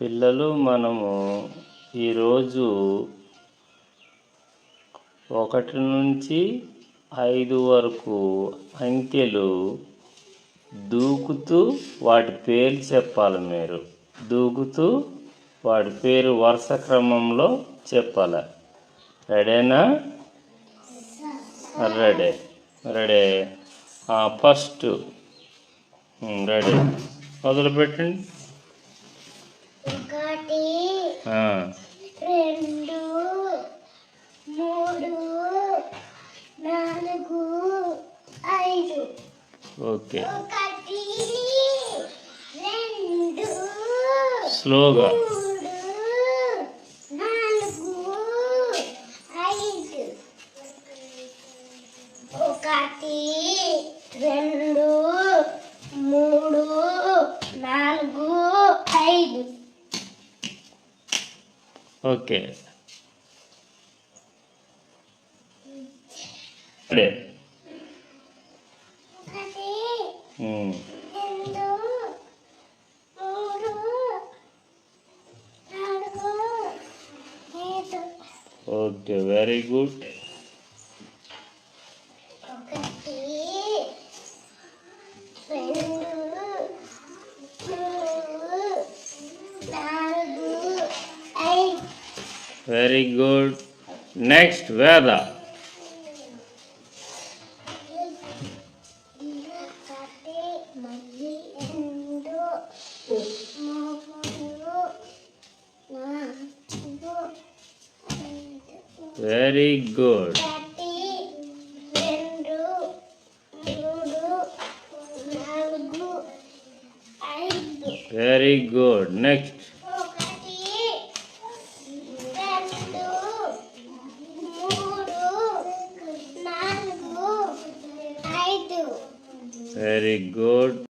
పిల్లలు మనము ఈరోజు ఒకటి నుంచి ఐదు వరకు అంకెలు దూకుతూ వాటి పేరు చెప్పాలి మీరు. దూకుతూ వాటి పేరు వరుస క్రమంలో చెప్పాలి. రెడేనా? రెడే. రెడే. ఫస్ట్. రెడీ. మొదలుపెట్టండి. ఒకటి రెండు మూడు నాలుగు ఐదు. ఓకే. ఒకటి రెండు స్లోగా. మూడు నాలుగు ఐదు. ఒకటి రెండు మూడు నాలుగు ఐదు. ఓకే రెడీ ఒకటి ఉమ్, రెండు మూడు నాలుగు ఐదు ఓకే వెరీ గుడ్ ఒకటి రెండు మూడు నాలుగు ఐదు very good. Next, weather. Very good. Very good. Next. very good.